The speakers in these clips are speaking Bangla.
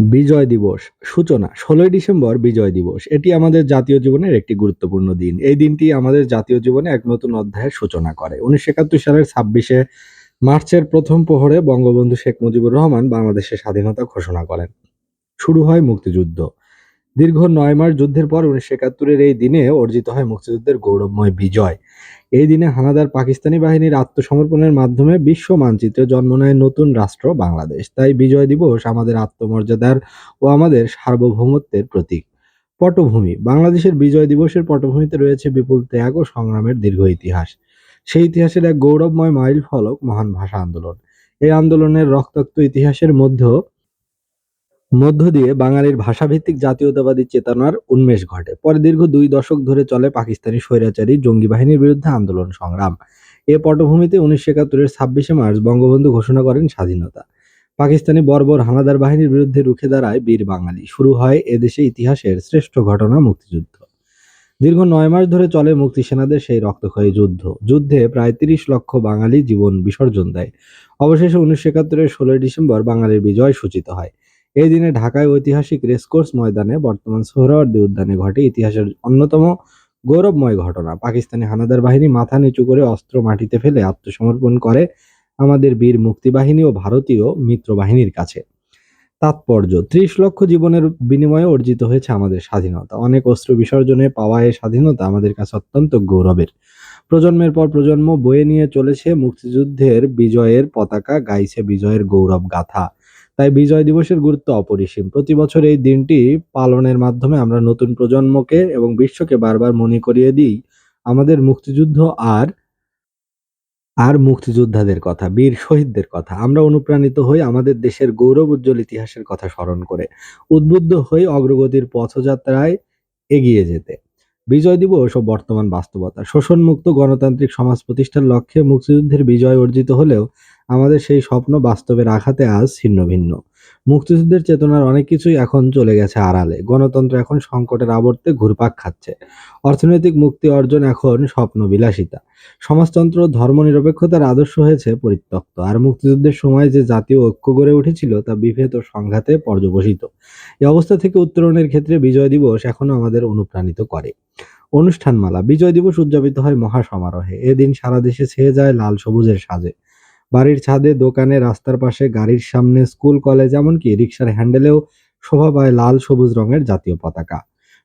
বিজয় দিবস। সূচনা, ষোলোই ডিসেম্বর বিজয় দিবস। এটি আমাদের জাতীয় জীবনের একটি গুরুত্বপূর্ণ দিন। এই দিনটি আমাদের জাতীয় জীবনে এক নতুন অধ্যায়ের সূচনা করে। উনিশশো একাত্তর সালের ছাব্বিশে মার্চের প্রথম প্রহরে বঙ্গবন্ধু শেখ মুজিবুর রহমান বাংলাদেশের স্বাধীনতা ঘোষণা করেন। শুরু হয় মুক্তিযুদ্ধ। দীর্ঘ নয় মাস যুদ্ধের পর উনিশশো একাত্তরের এই দিনে অর্জিত হয় মুক্তিযুদ্ধের গৌরবময় বিজয়। এই দিনে হানাদার পাকিস্তানি বাহিনীর আত্মসমর্পণের মাধ্যমে বিশ্ব মানচিত্রে জন্ম নেয় নতুন রাষ্ট্র বাংলাদেশ। তাই বিজয় দিবস আমাদের আত্মমর্যাদার ও আমাদের সার্বভৌমত্বের প্রতীক। পটভূমি। বাংলাদেশের বিজয় দিবসের পটভূমিতে রয়েছে বিপুল ত্যাগ ও সংগ্রামের দীর্ঘ ইতিহাস। সেই ইতিহাসের এক গৌরবময় মাইল ফলক মহান ভাষা আন্দোলন। এই আন্দোলনের রক্তাক্ত ইতিহাসের মধ্যে মধ্য দিয়ে বাঙালির ভাষাভিত্তিক জাতীয়তাবাদী চেতনার উন্মেষ ঘটে। পরে দীর্ঘ দুই দশক ধরে চলে পাকিস্তানি স্বৈরাচারী জঙ্গি বাহিনীর বিরুদ্ধে আন্দোলন সংগ্রাম। এ পটভূমিতে উনিশশো একাত্তরের ছাব্বিশে মার্চ বঙ্গবন্ধু ঘোষণা করেন স্বাধীনতা। পাকিস্তানি বর্বর হানাদার বাহিনীর বিরুদ্ধে রুখে দাঁড়ায় বীর বাঙালি। শুরু হয় এদেশে ইতিহাসের শ্রেষ্ঠ ঘটনা মুক্তিযুদ্ধ। দীর্ঘ নয় মাস ধরে চলে মুক্তি সেনাদের সেই রক্তক্ষয়ী যুদ্ধ। যুদ্ধে প্রায় তিরিশ লক্ষ বাঙালি জীবন বিসর্জন দেয়। অবশেষে উনিশশো একাত্তরের ষোলোই ডিসেম্বর বাঙালির বিজয় সূচিত হয়। এই দিনে ঢাকায় ঐতিহাসিক রেসকোর্স ময়দানে বর্তমান সোহরাওয়ার্দী উদ্যানে ঘটে ইতিহাসের অন্যতম গৌরবময় ঘটনা। পাকিস্তানি হানাদার বাহিনী মাথা নিচু করে অস্ত্র মাটিতে ফেলে আত্মসমর্পণ করে আমাদের বীর মুক্তিবাহিনী ও ভারতীয় মিত্র বাহিনীর কাছে। তাৎপর্য, ত্রিশ লক্ষ জীবনের বিনিময়ে অর্জিত হয়েছে আমাদের স্বাধীনতা। অনেক অস্ত্র বিসর্জনে পাওয়া এই স্বাধীনতা আমাদের কাছে অত্যন্ত গৌরবের। প্রজন্মের পর প্রজন্ম বয়ে নিয়ে চলেছে মুক্তিযুদ্ধের বিজয়ের পতাকা, গাইছে বিজয়ের গৌরব গাথা তাই বিজয় দিবসের গুরুত্ব অপরিসীম। প্রতি বছর এই দিনটি পালনের মাধ্যমে আমরা নতুন প্রজন্মকে এবং বিশ্বকে বারবার মনে করিয়ে দিই। আমাদের মুক্তিযুদ্ধ আর আর মুক্তিযোদ্ধাদের কথা, বীর শহীদদের কথা। আমরা অনুপ্রাণিত হই আমাদের দেশের গৌরব উজ্জ্বল ইতিহাসের কথা স্মরণ করে, উদ্বুদ্ধ হই অগ্রগতির পথযাত্রায় এগিয়ে যেতে। বিজয় দিবস ও বর্তমান বাস্তবতা, শোষণমুক্ত গণতান্ত্রিক সমাজ প্রতিষ্ঠার লক্ষ্যে মুক্তিযুদ্ধের বিজয় অর্জিত হলেও আমাদের সেই স্বপ্ন বাস্তবের আঘাতে আজ ছিন্ন ভিন্ন। মুক্তিযুদ্ধের চেতনার অনেক কিছুই এখন চলে গেছে আড়ালে। গণতন্ত্র এখন সংকটের আবর্তে ঘুরপাক খাচ্ছে। অর্থনৈতিক মুক্তি অর্জন এখন স্বপ্ন বিলাসিতা সমাজতন্ত্র ধর্মনিরপেক্ষতার আদর্শ হয়েছে পরিত্যক্ত। আর মুক্তিযুদ্ধের সময় যে জাতীয় ঐক্য গড়ে উঠেছিল তা বিভেদ ও সংঘাতে পর্যবসিত। এই অবস্থা থেকে উত্তরণের ক্ষেত্রে বিজয় দিবস এখনও আমাদের অনুপ্রাণিত করে। অনুষ্ঠানমালা, বিজয় দিবস উদযাপিত হয় মহা সমারোহে এদিন সারা দেশে ছেয়ে যায় লাল সবুজের সাজে। বাড়ির ছাদে, দোকানে, রাস্তার পাশে, গাড়ির সামনে, স্কুল, কলেজ, এমনকি রিক্সার হ্যান্ডেলেও শোভা পায় লাল সবুজ রঙের জাতীয় পতাকা।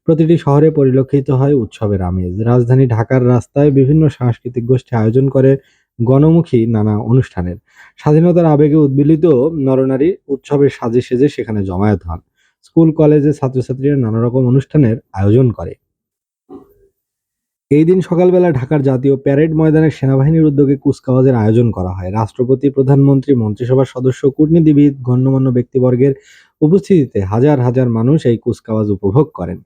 প্রতিটি শহরে পরিলক্ষিত হয় উৎসবের আমেজ। রাজধানী ঢাকার রাস্তায় বিভিন্ন সাংস্কৃতিক গোষ্ঠী আয়োজন করে গণমুখী নানা অনুষ্ঠানের। স্বাধীনতার আবেগে উদ্বেলিত নরনারী উৎসবের সাজে সেজে সেখানে জমায়েত হন। স্কুল, কলেজে ছাত্রছাত্রীরা নানা রকম অনুষ্ঠানের আয়োজন করে। এই দিন সকালবেলা ঢাকার জাতীয় প্যারেড ময়দানে সেনাবাহিনীর উদ্যোগে কুচকাওয়াজের আয়োজন করা হয়। রাষ্ট্রপতি, প্রধানমন্ত্রী, মন্ত্রিসভার সদস্য, কূটনীতিবিদ, গণ্যমান্য ব্যক্তিবর্গের উপস্থিতিতে হাজার হাজার মানুষ এই কুচকাওয়াজ উপভোগ করেন।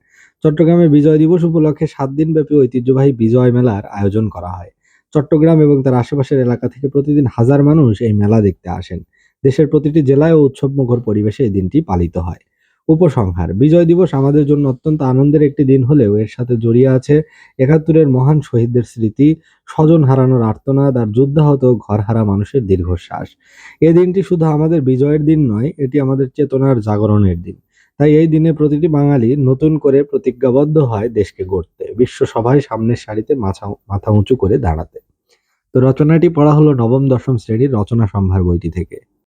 চট্টগ্রামে বিজয় দিবস উপলক্ষে সাত দিনব্যাপী ঐতিহ্যবাহী বিজয় মেলার আয়োজন করা হয়। চট্টগ্রাম এবং তার আশেপাশের এলাকা থেকে প্রতিদিন হাজার মানুষ এই মেলা দেখতে আসেন। দেশের প্রতিটি জেলায় উৎসবমুখর পরিবেশে এই দিনটি পালিত হয়। উপসংহার। বিজয় দিবস আমাদের জন্য অত্যন্ত আনন্দের একটি দিন হলেও এর সাথে জড়িয়ে আছে একাত্তরের মহান শহীদদের স্মৃতি, স্বজন হারানোর আর্তনাদ আর যুদ্ধাহত ঘরহারা মানুষের দীর্ঘশ্বাস। এ দিনটি শুধু আমাদের বিজয়ের দিন নয়, এটি আমাদের চেতনার জাগরণের দিন। তাই এই দিনে প্রতিটি বাঙালি নতুন করে প্রতিজ্ঞাবদ্ধ হয় দেশকে গড়তে, বিশ্ব সভায় সামনের সারিতে মাথা মাথা উঁচু করে দাঁড়াতে। তো রচনাটি পড়া হলো নবম, দশম শ্রেণির রচনা সম্ভার বইটি থেকে।